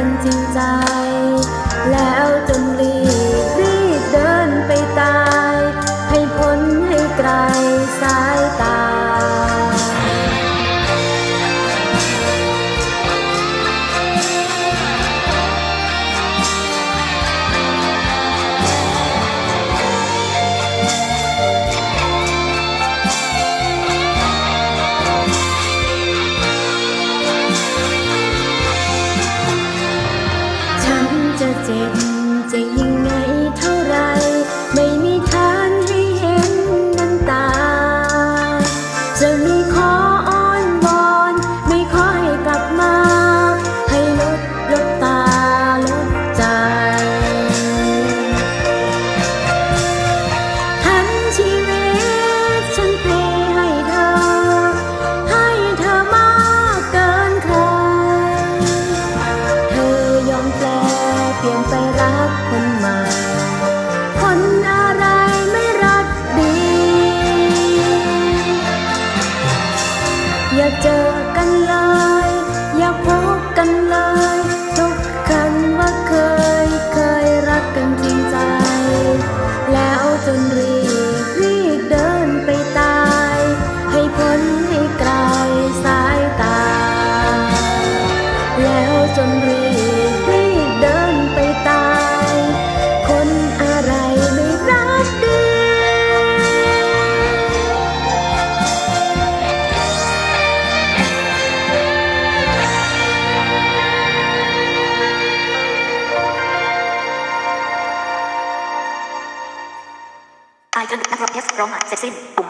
ันจริงใจ แล้วจำลื sitting เจอกันเลย อยากพบกันเลย ทุกคงว่าเคยเคยรักกันจริงใจ แล้วจนเรี ไอเทมนักร้องเอสร้องหายเสร็จสิ้นปุ่ม